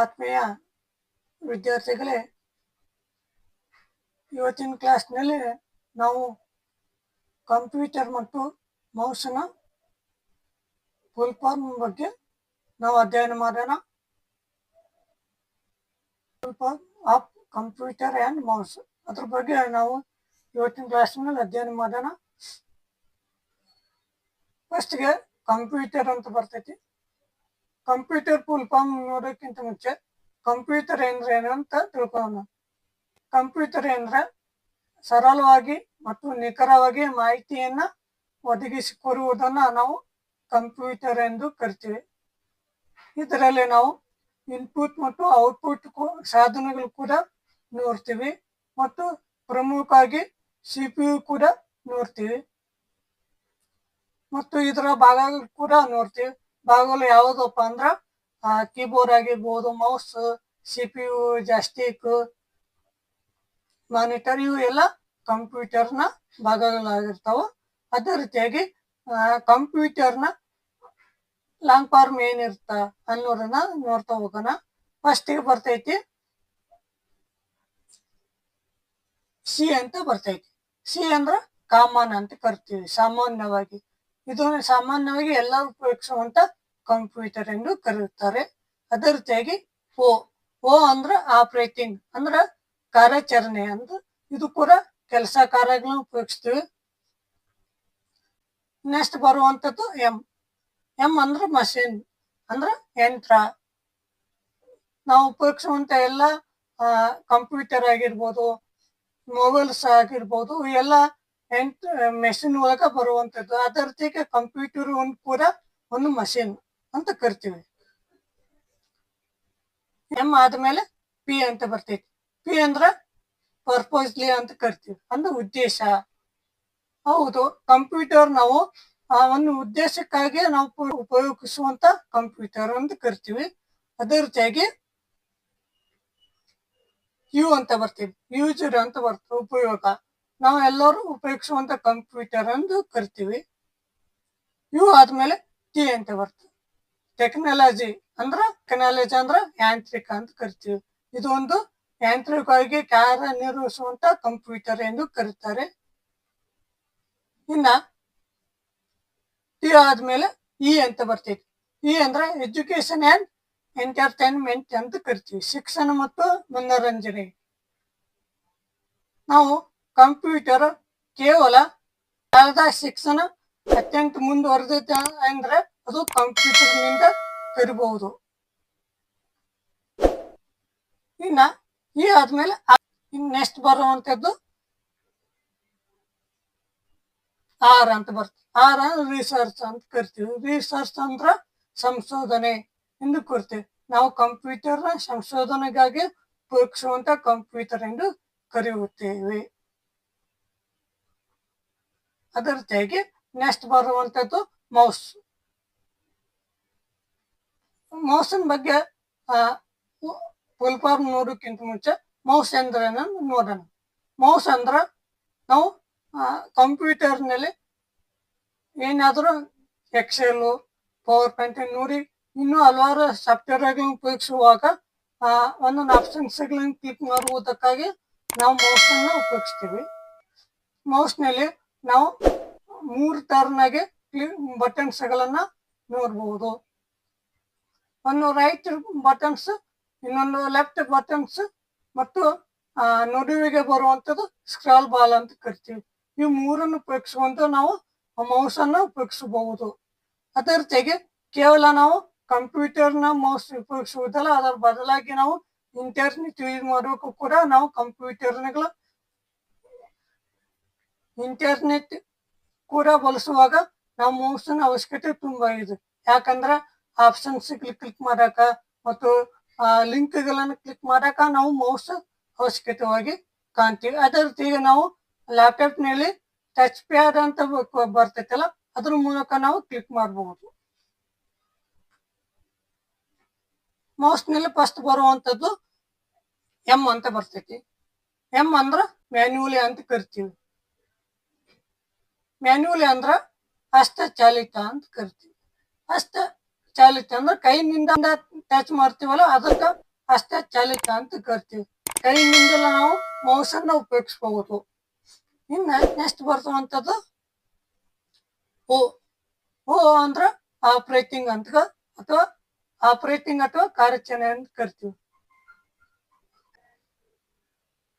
ಆತ್ಮೀಯ ವಿದ್ಯಾರ್ಥಿಗಳೇ, ಇವತ್ತಿನ ಕ್ಲಾಸ್ನಲ್ಲಿ ನಾವು ಕಂಪ್ಯೂಟರ್ ಮತ್ತು ಮೌಸ್ನ ಫುಲ್ ಫಾರ್ಮ್ ಬಗ್ಗೆ ನಾವು ಅಧ್ಯಯನ ಮಾಡೋಣ. Full form of computer and mouse ಅದ್ರ ಬಗ್ಗೆ ನಾವು ಇವತ್ತಿನ ಕ್ಲಾಸ್ನಲ್ಲಿ ಅಧ್ಯಯನ ಮಾಡೋಣ. ಫಸ್ಟ್ಗೆ ಕಂಪ್ಯೂಟರ್ ಅಂತ ಬರ್ತೈತಿ. ಕಂಪ್ಯೂಟರ್ ಫುಲ್ ಫಾರ್ಮ್ ನೋಡೋಕ್ಕಿಂತ ಮುಂಚೆ ಕಂಪ್ಯೂಟರ್ ಅಂದ್ರೆ ಏನು ಅಂತ ತಿಳ್ಕೊಳ್ಳೋಣ. ಕಂಪ್ಯೂಟರ್ ಅಂದ್ರೆ ಸರಳವಾಗಿ ಮತ್ತು ನಿಖರವಾಗಿ ಮಾಹಿತಿಯನ್ನ ಒದಗಿಸಿಕೊಡುವುದನ್ನ ನಾವು ಕಂಪ್ಯೂಟರ್ ಎಂದು ಕರಿತೀವಿ. ಇದರಲ್ಲಿ ನಾವು ಇನ್ಪುಟ್ ಮತ್ತು ಔಟ್ಪುಟ್ ಸಾಧನಗಳು ಕೂಡ ನೋಡ್ತೀವಿ ಮತ್ತು ಪ್ರಮುಖವಾಗಿ ಸಿ ಪಿ ಯು ಕೂಡ ನೋಡ್ತೀವಿ. ಮತ್ತು ಇದರ ಭಾಗಗಳು ಕೂಡ ನೋಡ್ತೀವಿ. ಭಾಗಗಳು ಯಾವುದಪ್ಪ ಅಂದ್ರ ಕೀಬೋರ್ಡ್ ಆಗಿರ್ಬೋದು mouse C P U joystick monitor ಇವು ಎಲ್ಲ ಕಂಪ್ಯೂಟರ್ನ ಭಾಗಗಳಾಗಿರ್ತಾವ. ಅದೇ ರೀತಿಯಾಗಿ ಕಂಪ್ಯೂಟರ್ನ ಲಾಂಗ್ ಫಾರ್ಮ್ ಏನಿರ್ತ ಅನ್ನೋದನ್ನ ನೋಡ್ತಾ ಹೋಗೋಣ. ಫಸ್ಟಿಗೆ ಬರ್ತೈತಿ. ಸಿ ಅಂತ ಬರ್ತೈತಿ. ಸಿ ಅಂದ್ರ ಕಾಮನ್ ಅಂತ ಕರಿತೀವಿ, ಸಾಮಾನ್ಯವಾಗಿ. ಇದು ಸಾಮಾನ್ಯವಾಗಿ ಎಲ್ಲರೂ ಉಪಯೋಗಿಸುವಂತ ಕಂಪ್ಯೂಟರ್ ಎಂದು ಕರೆಯುತ್ತಾರೆ. ಅದೇ ರೀತಿಯಾಗಿ ಓ ಓ ಅಂದ್ರ ಆಪರೇಟಿಂಗ್ ಅಂದ್ರ ಕಾರ್ಯಾಚರಣೆ ಅಂತ ಇದು ಕೂಡ ಕೆಲಸ ಕಾರ್ಯಗಳನ್ನ ಉಪಯೋಗಿಸ್ತೀವಿ. ನೆಕ್ಸ್ಟ್ ಬರುವಂತದ್ದು ಎಂ ಎಂ ಅಂದ್ರ ಮಷಿನ್ ಅಂದ್ರ ಯಂತ್ರ. ನಾವು ಉಪಯೋಗಿಸುವಂತ ಎಲ್ಲ ಕಂಪ್ಯೂಟರ್ ಆಗಿರ್ಬೋದು ಮೊಬೈಲ್ಸ್ ಆಗಿರ್ಬೋದು ಎಲ್ಲ ಎಂಟ್ ಮೆಷಿನ್ ಒಳಗ ಬರುವಂತದ್ದು. ಅದರ ಜೊತೆಗೆ ಕಂಪ್ಯೂಟರ್ ಒಂದು ಕೂಡ ಒಂದು ಮಷಿನ್ ಅಂತ ಕರಿತೀವಿ. ಎಂ ಆದ್ಮೇಲೆ ಪಿ ಅಂತ ಬರ್ತೈತಿ. ಪಿ ಅಂದ್ರ ಪರ್ಪೋಸ್ಲಿ ಅಂತ ಕರಿತೀವಿ. ಅಂದ್ರೆ ಉದ್ದೇಶ. ಹೌದು ಕಂಪ್ಯೂಟರ್ ನಾವು, ಆ ಒಂದು ಉದ್ದೇಶಕ್ಕಾಗಿ ನಾವು ಉಪಯೋಗಿಸುವಂತ ಕಂಪ್ಯೂಟರ್ ಅಂತ ಕರಿತೀವಿ. ಅದರ ರೀತಿಯಾಗಿ ಯು ಅಂತ ಬರ್ತೀವಿ ಯೂಸರ್ ಅಂತ ಬರ್ತದೆ ಉಪಯೋಗ. ನಾವು ಎಲ್ಲರೂ ಉಪಯೋಗಿಸುವಂತ ಕಂಪ್ಯೂಟರ್ ಎಂದು ಕರಿತೀವಿ. ಯು ಆದ್ಮೇಲೆ ಟಿ ಅಂತ ಬರ್ತದೆ. ಟೆಕ್ನಾಲಜಿ ಅಂದ್ರ ಟೆಕ್ನಾಲಜಿ ಅಂದ್ರ ಯಾಂತ್ರಿಕ ಅಂತ ಕರಿತೀವಿ. ಇದು ಒಂದು ಯಾಂತ್ರಿಕವಾಗಿ ಕಾರ್ಯನಿರ್ವಹಿಸುವಂತ ಕಂಪ್ಯೂಟರ್ ಎಂದು ಕರೀತಾರೆ. ಇನ್ನ ಟಿ ಆದ್ಮೇಲೆ ಇ ಅಂತ ಬರ್ತೈತಿ. ಇ ಅಂದ್ರೆ ಎಜುಕೇಶನ್ ಅಂಡ್ ಎಂಟರ್ಟೈನ್ಮೆಂಟ್ ಅಂತ ಕರಿತೀವಿ. ಶಿಕ್ಷಣ ಮತ್ತು ಮನೋರಂಜನೆ. ನಾವು ಕಂಪ್ಯೂಟರ್ ಕೇವಲ ಶಾಲಾ ಶಿಕ್ಷಣ ಅತ್ಯಂತ ಮುಂದುವರೆದೈತೆ ಅಂದ್ರೆ ಅದು ಕಂಪ್ಯೂಟರ್ನಿಂದ ಕರಿಬಹುದು ಇನ್ನ ಈ ಆದ್ಮೇಲೆ ನೆಕ್ಸ್ಟ್ ಬರುವಂತದ್ದು ಆರ್ ಅಂತ ಬರ್ತದೆ. ಆರ್ ಅಂದ್ರೆ ರಿಸರ್ಚ್ ಅಂತ ಕರಿತೀವಿ. ರಿಸರ್ಚ್ ಅಂದ್ರ ಸಂಶೋಧನೆ ಎಂದು ಕರಿತೀವಿ. ನಾವು ಕಂಪ್ಯೂಟರ್ ಸಂಶೋಧನೆಗಾಗಿ ಉಪಯೋಗಿಸುವಂತ ಕಂಪ್ಯೂಟರ್ ಎಂದು ಕರೆಯುತ್ತೇವೆ. ಅದೇ ತೆಗೆ ನೆಕ್ಸ್ಟ್ ಬರುವಂತದ್ದು ಮೌಸ್. ಮೌಸಿನ ಬಗ್ಗೆ ಫುಲ್ ಫಾರ್ಮ್ ನೋಡೋಕ್ಕಿಂತ ಮುಂಚೆ ಮೌಸ್ ಅಂದ್ರೆ ನೋಡೋಣ. ಮೌಸ್ ಅಂದ್ರ ನಾವು ಕಂಪ್ಯೂಟರ್ನಲ್ಲಿ ಏನಾದರೂ ಎಕ್ಸೆಲ್ ಪವರ್ ಪಾಯಿಂಟ್ ನೋಡಿ, ಇನ್ನೂ ಹಲವಾರು ಸಾಫ್ಟ್ವೇರ್ಗಳನ್ನು ಉಪಯೋಗಿಸುವಾಗ ಒಂದೊಂದು ಆಪ್ಷನ್ಸ್ಗಳನ್ನು ಕ್ಲಿಕ್ ಮಾಡುವುದಕ್ಕಾಗಿ ನಾವು ಮೌಸನ್ನು ಉಪಯೋಗಿಸ್ತೀವಿ. ಮೌಸ್ನಲ್ಲಿ ನಾವು ಮೂರು ಬಟನ್ಸ್ ಗಳನ್ನ ನೋಡಬಹುದು ಒಂದು ರೈಟ್ ಬಟನ್ಸ್ ಇನ್ನೊಂದು ಲೆಫ್ಟ್ ಬಟನ್ಸ್ ಮತ್ತು ನಡುವಿಗೆ ಬರುವಂಥದ್ದು ಸ್ಕ್ರಾಲ್ ಬಾಲ್ ಅಂತ ಕರಿತೀವಿ. ಈ ಮೂರನ್ನು ಉಪಯೋಗಿಸುವಂತ ನಾವು ಮೌಸ್ ಅನ್ನು ಉಪಯೋಗಿಸಬಹುದು ಅದರ ಜೊತೆಗೆ ಕೇವಲ ನಾವು ಕಂಪ್ಯೂಟರ್ನ ಮೌಸ್ ಉಪಯೋಗಿಸುವುದಲ್ಲ, ಅದರ ಬದಲಾಗಿ ನಾವು ಇಂಟರ್ನೆಟ್ ಯೂಸ್ ಮಾಡಬೇಕು ಕೂಡ ನಾವು ಕಂಪ್ಯೂಟರ್ಗಳ ಇಂಟರ್ನೆಟ್ ಕೂಡ ಬಳಸುವಾಗ ನಾವು ಮೌಸ್ನ ಅವಶ್ಯಕತೆ ತುಂಬಾ ಇದೆ. ಯಾಕಂದ್ರೆ ಆಪ್ಷನ್ಸ್ ಕ್ಲಿಕ್ ಮಾಡಾಕ ಮತ್ತು ಲಿಂಕ್ಗಳನ್ನು ಕ್ಲಿಕ್ ಮಾಡಾಕ ನಾವು ಮೌಸ್ ಅವಶ್ಯಕತೆವಾಗಿ ಕಾಣ್ತೀವಿ. ಅದೇ ರೀತಿ ನಾವು ಲ್ಯಾಪ್ಟಾಪ್ನಲ್ಲಿ ಟಚ್ ಪ್ಯಾಡ್ ಅಂತ ಬರ್ತೈತಲ್ಲ, ಅದ್ರ ಮೂಲಕ ನಾವು ಕ್ಲಿಕ್ ಮಾಡಬಹುದು ಮೌಸ್ನಲ್ಲಿ ಫಸ್ಟ್ ಬರುವಂತದ್ದು ಎಂ ಅಂತ ಬರ್ತೈತಿ. ಎಂ ಅಂದ್ರ ಮ್ಯಾನ್ಯುವಲಿ ಅಂತ ಕರಿತೀವಿ. ಮ್ಯಾನ್ಯುವಲಿ ಅಂದ್ರ ಹಸ್ತ ಚಾಲಿತ ಅಂತ ಕರಿತೀವಿ. ಹಸ್ತ ಚಾಲಿತ ಅಂದ್ರ ಕೈನಿಂದ ಟಚ್ ಮಾಡ್ತೀವಲ್ಲ ಅದಕ್ಕೆ ಹಸ್ತ ಚಾಲಿತ ಅಂತ ಕರಿತೀವಿ. ಕೈಯಿಂದಲೇ ನಾವು ಮೌಸ್ ಅನ್ನ ಉಪಯೋಗಿಸ್ಬಹುದು ಇನ್ನ ನೆಕ್ಸ್ಟ್ ಬರ್ತವಂಥದ್ದು ಓ ಓ ಅಂದ್ರ ಆಪರೇಟಿಂಗ್ ಅಂತ ಅಥವಾ ಆಪರೇಟಿಂಗ್ ಅಥವಾ ಕಾರ್ಯಾಚರಣೆ ಅಂತ ಕರಿತೀವಿ.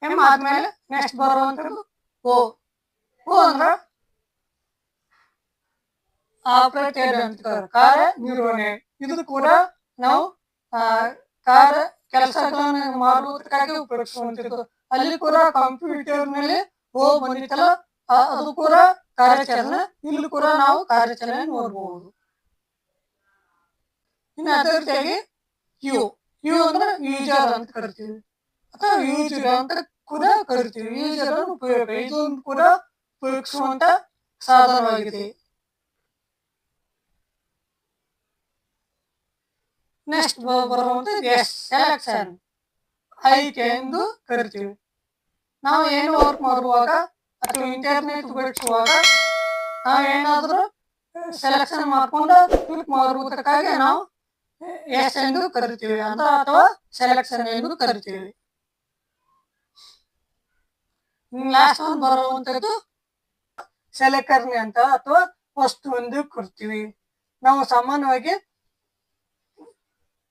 ಎಂ ಆದ್ಮೇಲೆ ನೆಕ್ಸ್ಟ್ ಬರುವಂತದ್ದು ಓ ಓ ಅಂದ್ರ ಆಪರೇಟೆಡ್. ಕಾರ್ಯ ನಿರ್ವಹಣೆ. ಇದು ಕೂಡ ನಾವು ಆ, ಕಾರ್ಯ ಕೆಲಸಗಳನ್ನು ಮಾಡುವುದಕ್ಕಾಗಿ ಉಪಯೋಗಿಸುವಂಥದ್ದು ಅಲ್ಲಿ ಕೂಡ ಕಂಪ್ಯೂಟರ್ನಲ್ಲಿ ಓ ಬಂದಿತ್ತಲ್ಲ ಅದು ಕೂಡ ಕಾರ್ಯಾಚರಣೆ. ಇಲ್ಲಿ ಕೂಡ ನಾವು ಕಾರ್ಯಾಚರಣೆ ನೋಡಬಹುದು ಇನ್ನು ಅದೇ ರೀತಿಯಾಗಿ ಯು ಯು ಅಂದ್ರೆ ಯೂಸರ್ ಅಂತ ಕರಿತೀವಿ. ಅಥವಾ ಯೂಸರ್ ಅಂತ ಕೂಡ ಕರಿತೀವಿ. ಯೂಸರ್ ಉಪಯೋಗ ಇದೊಂದು ಕೂಡ ಉಪಯೋಗಿಸುವಂತ ಸಾಧನವಾಗಿದೆ. ನೆಕ್ಸ್ಟ್ ಬರುವಂಥದ್ದು ಎಸ್ ಸೆಲೆಕ್ಷನ್ ಆಯ್ಕೆ ಎಂದು ಕರಿತೀವಿ. ನಾವು ಏನು ವರ್ಕ್ ಮಾಡುವಾಗ ಅಥವಾ ಇಂಟರ್ನೆಟ್ ಉಪಯೋಗಿಸುವಾಗ ನಾವು ಏನಾದರೂ ಸೆಲೆಕ್ಷನ್ ಮಾಡ್ಕೊಂಡು ಕ್ಲಿಕ್ ಮಾಡುವುದಕ್ಕಾಗಿ ನಾವು ಎಸ್ ಎಂದು ಕರಿತೀವಿ. ಅಂತ ಅಥವಾ ಸೆಲೆಕ್ಷನ್ ಎಂದು ಕರಿತೀವಿ. ಲಾಸ್ಟ್ ಒಂದು ಬರುವಂಥದ್ದು ಸೆಲೆಕರ್ಣಿ ಅಂತ ಅಥವಾ ವಸ್ತು ಎಂದು ಕರಿತೀವಿ. ನಾವು ಸಾಮಾನ್ಯವಾಗಿ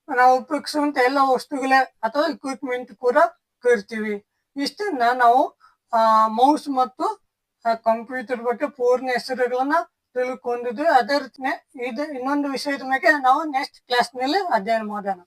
ನಾವು ಉಪಯೋಗಿಸುವಂತ ಎಲ್ಲ ವಸ್ತುಗಳೇ ಅಥವಾ ಇಕ್ವಿಪ್ಮೆಂಟ್ ಕೂಡ ಕರಿತೀವಿ ಇಷ್ಟನ್ನ ನಾವು ಮೌಸ್ ಮತ್ತು ಕಂಪ್ಯೂಟರ್ ಬಗ್ಗೆ ಪೂರ್ಣ ಹೆಸರುಗಳನ್ನ ತಿಳ್ಕೊಂಡಿದ್ವಿ. ಅದೇ ರೀತಿ ಇದು ಇನ್ನೊಂದು ವಿಷಯದ ಮೇಲೆ ನಾವು ನೆಕ್ಸ್ಟ್ ಕ್ಲಾಸ್ನಲ್ಲಿ ಅಧ್ಯಯನ ಮಾಡೋಣ.